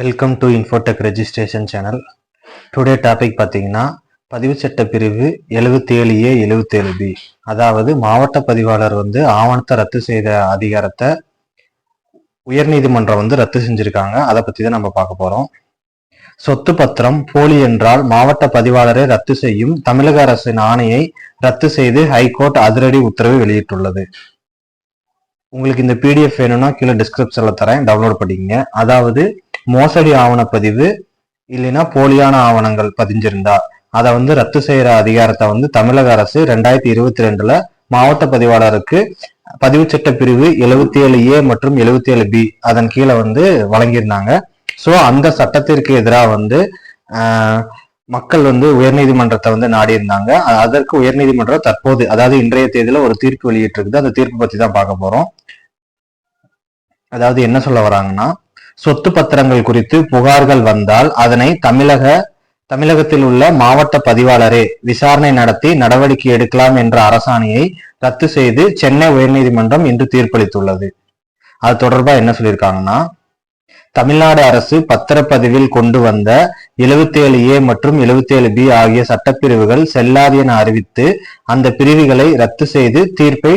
Welcome to Infotech registration channel today topic பார்த்தீங்கன்னா பதிவு சட்ட பிரிவு எழுபத்தி ஏழு ஏ எழுபத்தேழு பி அதாவது மாவட்ட பதிவாளர் வந்து ஆவணத்தை ரத்து செய்த அதிகாரத்தை உயர்நீதிமன்றம் வந்து ரத்து செஞ்சுருக்காங்க. அதை பற்றி தான் நம்ம பார்க்க போகிறோம் சொத்து பத்திரம் போலி என்றால் மாவட்ட பதிவாளரை ரத்து செய்யும் தமிழக அரசின் ஆணையை ரத்து செய்து ஹைகோர்ட் அதிரடி உத்தரவு வெளியிட்டுள்ளது. உங்களுக்கு இந்த பிடிஎஃப் வேணும்னா கீழே டிஸ்கிரிப்ஷனில் தரேன். டவுன்லோட் பண்ணிக்கங்க. அதாவது மோசடி ஆவணப்பதிவு இல்லைன்னா போலியான ஆவணங்கள் பதிஞ்சிருந்தா. அதை வந்து ரத்து செய்யற அதிகாரத்தை வந்து தமிழக அரசு ரெண்டாயிரத்தி இருபத்தி ரெண்டுல மாவட்ட பதிவாளருக்கு பதிவு சட்ட பிரிவு எழுபத்தி ஏழு ஏ மற்றும் எழுபத்தி ஏழு பி அதன் கீழே வந்து வழங்கியிருந்தாங்க. ஸோ அந்த சட்டத்திற்கு எதிராக வந்து மக்கள் வந்து உயர்நீதிமன்றத்தை வந்து நாடியிருந்தாங்க. அதற்கு உயர்நீதிமன்றம் தற்போது அதாவது இன்றைய தேதியில ஒரு தீர்ப்பு வெளியிட்டிருக்குது. அந்த தீர்ப்பு பத்தி தான் பார்க்க போறோம். அதாவது என்ன சொல்ல வராங்கன்னா சொத்து பத்திரங்கள் குறித்து புகார்கள் வந்தால் அதனை தமிழக தமிழகத்தில் உள்ள மாவட்ட பதிவாளரே விசாரணை நடத்தி நடவடிக்கை எடுக்கலாம் என்ற அரசாணையை ரத்து செய்து சென்னை உயர்நீதிமன்றம் இன்று தீர்ப்பளித்துள்ளது. அது தொடர்பா என்ன சொல்லியிருக்காங்கன்னா தமிழ்நாடு அரசு பத்திரப்பதிவில் கொண்டு வந்த 77 ஏ மற்றும் 77 பி ஆகிய சட்டப்பிரிவுகள் செல்லாது என அறிவித்து அந்த பிரிவுகளை ரத்து செய்து தீர்ப்பை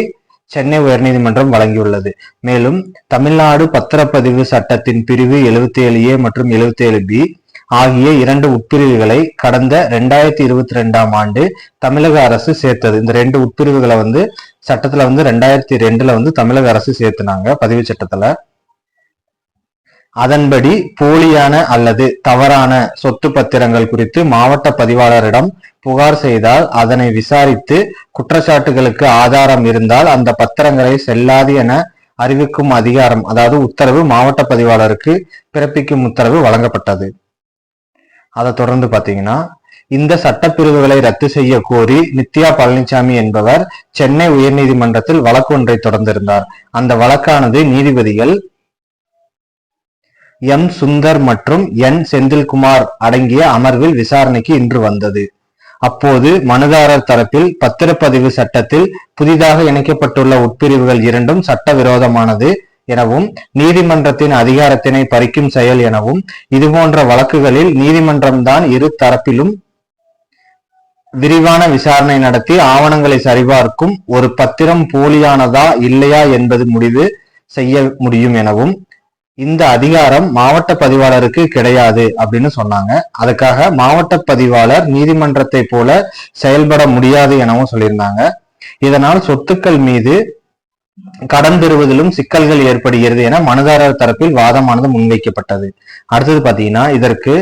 சென்னை உயர்நீதிமன்றம் வழங்கியுள்ளது. மேலும் தமிழ்நாடு பத்திரப்பதிவு சட்டத்தின் பிரிவு 77 ஏ மற்றும் 77 பி ஆகிய இரண்டு உட்பிரிவுகளை கடந்த ரெண்டாயிரத்தி இருபத்தி ரெண்டாம் ஆண்டு தமிழக அரசு சேர்த்தது. இந்த ரெண்டு உட்பிரிவுகளை வந்து சட்டத்துல வந்து ரெண்டாயிரத்தி ரெண்டுல வந்து தமிழக அரசு சேர்த்துனாங்க பதிவு சட்டத்துல. அதன்படி போலியான அல்லது தவறான சொத்து பத்திரங்கள் குறித்து மாவட்ட பதிவாளரிடம் புகார் செய்தால் அதனை விசாரித்து குற்றச்சாட்டுகளுக்கு ஆதாரம் இருந்தால் அந்த பத்திரங்களை செல்லாது என அறிவிக்கும் அதிகாரம் அதாவது உத்தரவு மாவட்ட பதிவாளருக்கு பிறப்பிக்கும் உத்தரவு வழங்கப்பட்டது. அதை தொடர்ந்து பாத்தீங்கன்னா இந்த சட்டப்பிரிவுகளை ரத்து செய்ய கோரி நித்யா பழனிசாமி என்பவர் சென்னை உயர்நீதிமன்றத்தில் வழக்கு ஒன்றை தொடர்ந்திருந்தார். அந்த வழக்கானது நீதிபதிகள் எம் சுந்தர் மற்றும் என் செந்தில்குமார் அடங்கிய அமர்வில் விசாரணைக்கு இன்று வந்தது. அப்போது மனுதாரர் தரப்பில் பத்திரப்பதிவு சட்டத்தில் புதிதாக இணைக்கப்பட்டுள்ள உட்பிரிவுகள் இரண்டும் சட்டவிரோதமானது எனவும் நீதிமன்றத்தின் அதிகாரத்தினை பறிக்கும் செயல் எனவும் இதுபோன்ற வழக்குகளில் நீதிமன்றம்தான் இரு தரப்பிலும் விரிவான விசாரணை நடத்தி ஆவணங்களை சரிபார்க்கும் ஒரு பத்திரம் போலியானதா இல்லையா என்பது முடிவு செய்ய முடியும் எனவும் இந்த அதிகாரம் மாவட்ட பதிவாளருக்கு கிடையாது அப்படின்னு சொன்னாங்க. அதுக்காக மாவட்ட பதிவாளர் நீதிமன்றத்தை போல செயல்பட முடியாது எனவும் சொல்லியிருந்தாங்க. இதனால் சொத்துக்கள் மீது கடன் பெறுவதிலும் சிக்கல்கள் ஏற்படுகிறது என மனுதாரர் தரப்பில் வாதமானது முன்வைக்கப்பட்டது. அடுத்தது பாத்தீங்கன்னா இதற்கு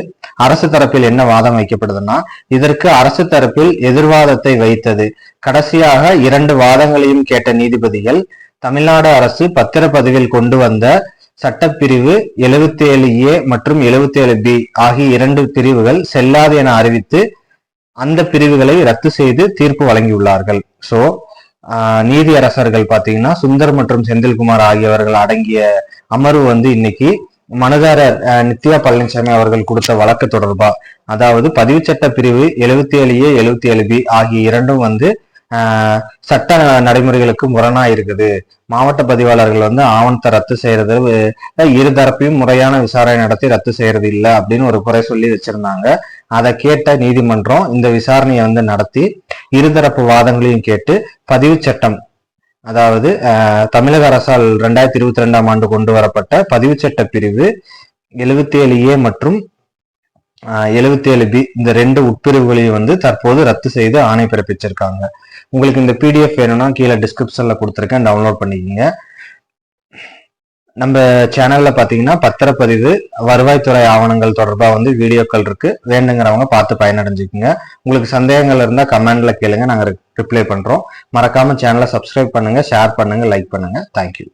அரசு தரப்பில் என்ன வாதம் வைக்கப்படுதுன்னா இதற்கு அரசு தரப்பில் எதிர்வாதத்தை வைத்தது. கடைசியாக இரண்டு வாதங்களையும் கேட்ட நீதிபதிகள் தமிழ்நாடு அரசு பத்திரப்பதிவில் கொண்டு வந்த சட்டப்பிரிவு 77 ஏ மற்றும் 77 பி ஆகிய இரண்டு பிரிவுகள் செல்லாது என அறிவித்து அந்த பிரிவுகளை ரத்து செய்து தீர்ப்பு வழங்கியுள்ளார்கள். சோ நீதி அரசர்கள் பாத்தீங்கன்னா சுந்தர் மற்றும் செந்தில்குமார் ஆகியவர்கள் அடங்கிய அமர்வு வந்து இன்னைக்கு மனுதாரர் நித்யா பழனிசாமி அவர்கள் கொடுத்த வழக்கு தொடர்பா? அதாவது பதிவு சட்ட பிரிவு 77 ஏ 77 பி ஆகிய இரண்டும் வந்து சட்ட நடைமுறைகளுக்கு முரணா இருக்குது மாவட்ட பதிவாளர்கள் வந்து ஆவணத்தை ரத்து செய்யறது இருதரப்பையும் இரு தரப்பையும் முறையான விசாரணை நடத்தி ரத்து செய்யறது இல்லை அப்படின்னு ஒரு குறை சொல்லி வச்சிருந்தாங்க. அதை கேட்ட நீதிமன்றம் இந்த விசாரணையை வந்து நடத்தி இருதரப்பு வாதங்களையும் கேட்டு பதிவு சட்டம் அதாவது தமிழக அரசால் ரெண்டாயிரத்தி இருபத்தி ரெண்டாம் ஆண்டு கொண்டு வரப்பட்ட பதிவு சட்ட பிரிவு 77 ஏ மற்றும் எழுபத்தி ஏழு பி இந்த ரெண்டு உட்பிரிவுகளையும் வந்து தற்போது ரத்து செய்து ஆணை பிறப்பிச்சிருக்காங்க. உங்களுக்கு இந்த பிடிஎஃப் வேணும்னா கீழே டிஸ்கிரிப்ஷன்ல கொடுத்துருக்கேன் டவுன்லோட் பண்ணிக்கோங்க. நம்ம சேனல்ல பாத்தீங்கன்னா பத்திரப்பதிவு வருவாய்த்துறை ஆவணங்கள் தொடர்பா வந்து வீடியோக்கள் இருக்கு. வேண்டுங்கிறவங்க பார்த்து பயனடைஞ்சுக்குங்க. உங்களுக்கு சந்தேகங்கள் இருந்தா கமெண்ட்ல கேளுங்க நாங்க ரிப்ளை பண்றோம். மறக்காம சேனலை சப்ஸ்கிரைப் பண்ணுங்க ஷேர் பண்ணுங்க லைக் பண்ணுங்க. தேங்க்யூ